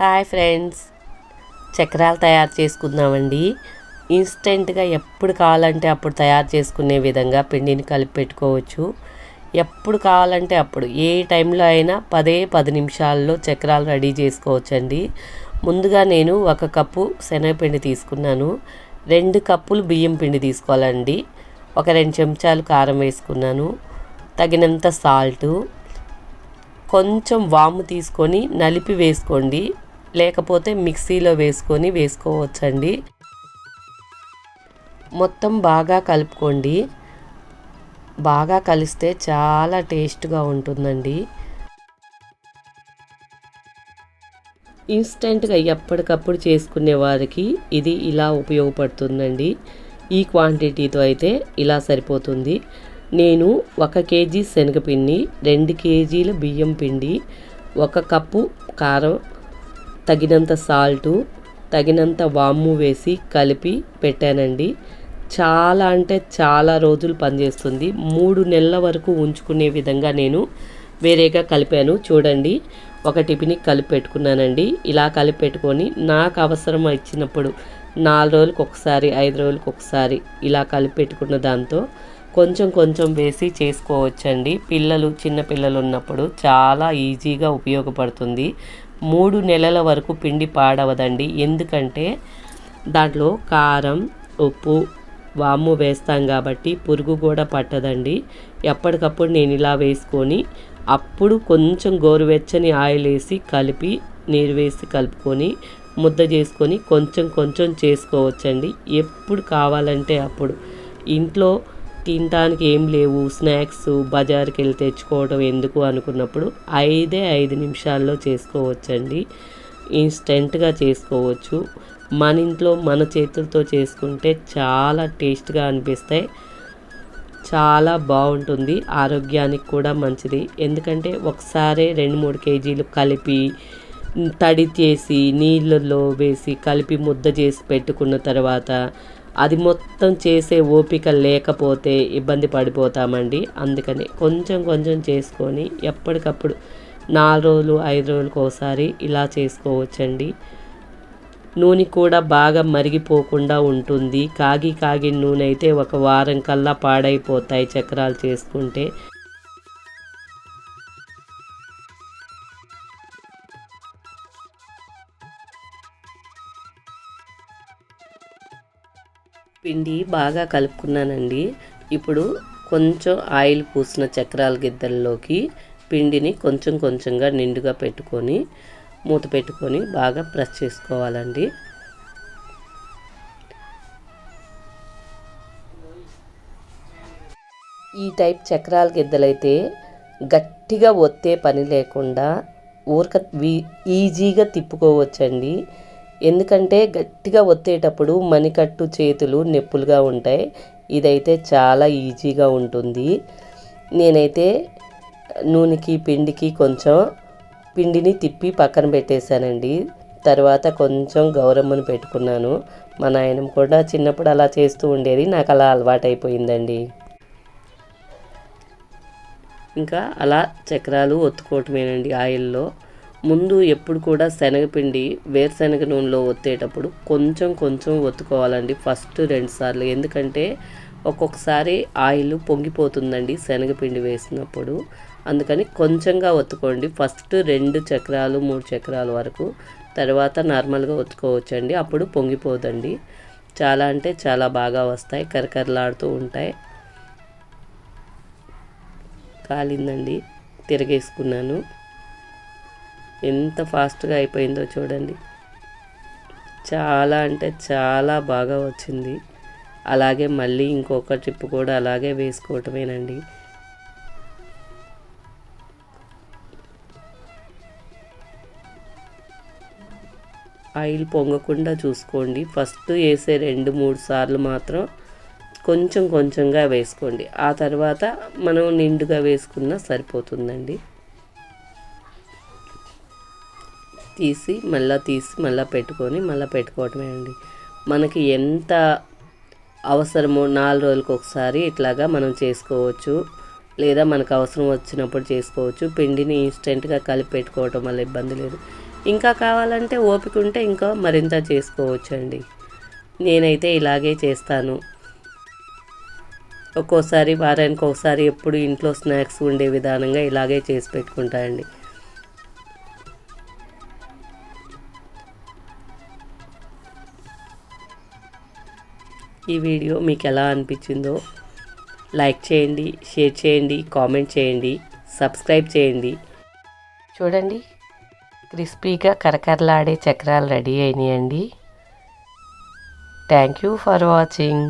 Hi friends. చక్రాలు తయారు చేసుకుందామండి. ఇన్స్టెంట్గా ఎప్పుడు కావాలంటే అప్పుడు తయారు చేసుకునే విధంగా పిండిని కలిపి పెట్టుకోవచ్చు. ఎప్పుడు కావాలంటే అప్పుడు ఏ టైంలో అయినా పదే పది నిమిషాల్లో చక్రాలు రెడీ చేసుకోవచ్చండి. ముందుగా నేను ఒక కప్పు శనగపిండి తీసుకున్నాను. రెండు కప్పులు బియ్యం పిండి తీసుకోవాలండి. ఒక రెండు చెంచాలు కారం వేసుకున్నాను. తగినంత సాల్టు. కొంచెం వాము తీసుకొని నలిపి వేసుకోండి. లేకపోతే మిక్సీలో వేసుకొని వేసుకోవచ్చండి. మొత్తం బాగా కలుపుకోండి. బాగా కలిస్తే చాలా టేస్ట్గా ఉంటుందండి. ఇన్స్టెంట్గా ఎప్పటికప్పుడు చేసుకునే వారికి ఇది ఇలా ఉపయోగపడుతుందండి. ఈ క్వాంటిటీతో అయితే ఇలా సరిపోతుంది. నేను ఒక కేజీ శనగపిండి రెండు కేజీల బియ్యం పిండి ఒక కప్పు కారం తగినంత సాల్టు తగినంత వాము వేసి కలిపి పెట్టానండి. చాలా అంటే చాలా రోజులు పనిచేస్తుంది. మూడు నెలల వరకు ఉంచుకునే విధంగా నేను వేరేగా కలిపాను. చూడండి ఒక టిఫిన్కి కలిపి పెట్టుకున్నానండి. ఇలా కలిపి పెట్టుకొని నాకు అవసరం ఇచ్చినప్పుడు నాలుగు రోజులకు ఒకసారి ఐదు రోజులకు ఒకసారి ఇలా కలిపి పెట్టుకున్న దాంతో కొంచెం కొంచెం వేసి చేసుకోవచ్చండి. పిల్లలు చిన్న పిల్లలు ఉన్నప్పుడు చాలా ఈజీగా ఉపయోగపడుతుంది. మూడు నెలల వరకు పిండి పాడవదండి. ఎందుకంటే దాంట్లో కారం ఉప్పు వాము వేస్తాం కాబట్టి పురుగు కూడా పట్టదండి. ఎప్పటికప్పుడు నేను ఇలా వేసుకొని అప్పుడు కొంచెం గోరువెచ్చని ఆయిల్ వేసి కలిపి నీరు వేసి కలుపుకొని ముద్ద చేసుకొని కొంచెం కొంచెం చేసుకోవచ్చండి. ఎప్పుడు కావాలంటే అప్పుడు. ఇంట్లో తినడానికి ఏం లేవు. స్నాక్స్ బజార్కి వెళ్ళి తెచ్చుకోవడం ఎందుకు అనుకున్నప్పుడు ఐదే ఐదు నిమిషాల్లో చేసుకోవచ్చండి. ఇన్స్టెంట్గా చేసుకోవచ్చు. మన ఇంట్లో మన చేతులతో చేసుకుంటే చాలా టేస్ట్గా అనిపిస్తాయి. చాలా బాగుంటుంది. ఆరోగ్యానికి కూడా మంచిది. ఎందుకంటే ఒకసారి రెండు మూడు కేజీలు కలిపి తడి చేసి నీళ్ళల్లో వేసి కలిపి ముద్ద చేసి పెట్టుకున్న తర్వాత అది మొత్తం చేసే ఓపిక లేకపోతే ఇబ్బంది పడిపోతామండి. అందుకని కొంచెం కొంచెం చేసుకొని ఎప్పటికప్పుడు నాలుగు రోజులు ఐదు రోజులకు ఒకసారి ఇలా చేసుకోవచ్చండి. నూనె కూడా బాగా మరిగిపోకుండా ఉంటుంది. కాగి కాగి నూనె అయితే ఒక వారం కల్లా పాడైపోతాయి చక్రాలు చేసుకుంటే. పిండి బాగా కలుపుకున్నానండి. ఇప్పుడు కొంచెం ఆయిల్ పూసిన చక్రాల గిద్దల్లోకి పిండిని కొంచెం కొంచెంగా నిండుగా పెట్టుకొని మూత పెట్టుకొని బాగా ప్రెస్ చేసుకోవాలండి. ఈ టైప్ చక్రాల గిద్దలైతే గట్టిగా ఒత్తే పని లేకుండా ఊరక ఈజీగా తిప్పుకోవచ్చండి. ఎందుకంటే గట్టిగా ఒత్తేటప్పుడు మణికట్టు చేతులు నొప్పులుగా ఉంటాయి. ఇదైతే చాలా ఈజీగా ఉంటుంది. నేనైతే నూనెకి పిండికి కొంచెం పిండిని తిప్పి పక్కన పెట్టేశానండి. తర్వాత కొంచెం గౌరమ్మను పెట్టుకున్నాను. మా నాయనం కూడా చిన్నప్పుడు అలా చేస్తూ ఉండేది. నాకు అలా అలవాటైపోయిందండి. ఇంకా అలా చక్రాలు ఒత్తుకోవటమేనండి ఆయిల్లో. ముందు ఎప్పుడు కూడా శనగపిండి వేరుశనగ నూనెలో ఒత్తేటప్పుడు కొంచెం కొంచెం ఒత్తుకోవాలండి ఫస్ట్ రెండు సార్లు. ఎందుకంటే ఒక్కొక్కసారి ఆయిల్ పొంగిపోతుందండి శనగపిండి వేసినప్పుడు. అందుకని కొంచెంగా ఒత్తుకోండి. ఫస్ట్ రెండు చక్రాలు మూడు చక్రాల వరకు తర్వాత నార్మల్గా ఒత్తుకోవచ్చండి. అప్పుడు పొంగిపోదండి. చాలా అంటే చాలా బాగా వస్తాయి కరకరలాడుతూ ఉంటాయి. కాలిందండి తిరగేసుకున్నాను. ఎంత ఫాస్ట్గా అయిపోయిందో చూడండి. చాలా అంటే చాలా బాగా వచ్చింది. అలాగే మళ్ళీ ఇంకొక ట్రిప్ కూడా అలాగే వేసుకోవటమేనండి. ఆయిల్ పొంగకుండా చూసుకోండి. ఫస్ట్ వేసే రెండు మూడు సార్లు మాత్రం కొంచెం కొంచెంగా వేసుకోండి. ఆ తర్వాత మనం నిండుగా వేసుకున్నా సరిపోతుందండి. తీసి మళ్ళీ తీసి మళ్ళీ పెట్టుకొని మళ్ళీ పెట్టుకోవటమే అండి. మనకి ఎంత అవసరమో నాలుగు రోజులకు ఒకసారి ఇట్లాగా మనం చేసుకోవచ్చు. లేదా మనకు అవసరం వచ్చినప్పుడు చేసుకోవచ్చు. పిండిని ఇన్స్టెంట్గా కలిపి పెట్టుకోవటం వల్ల ఇబ్బంది లేదు. ఇంకా కావాలంటే ఓపిక ఉంటే ఇంకా మరింత చేసుకోవచ్చండి. నేనైతే ఇలాగే చేస్తాను. ఒక్కోసారి వారానికి ఒకసారి ఎప్పుడు ఇంట్లో స్నాక్స్ ఉండే విధానంగా ఇలాగే చేసి పెట్టుకుంటానండి ఈ వీడియో మీకు ఎలా అనిపించిందో లైక్ చేయండి షేర్ చేయండి కామెంట్ చేయండి సబ్స్క్రైబ్ చేయండి. చూడండి క్రిస్పీగా కరకరలాడే చక్రాలు రెడీ అయినాయండి. Thank you for watching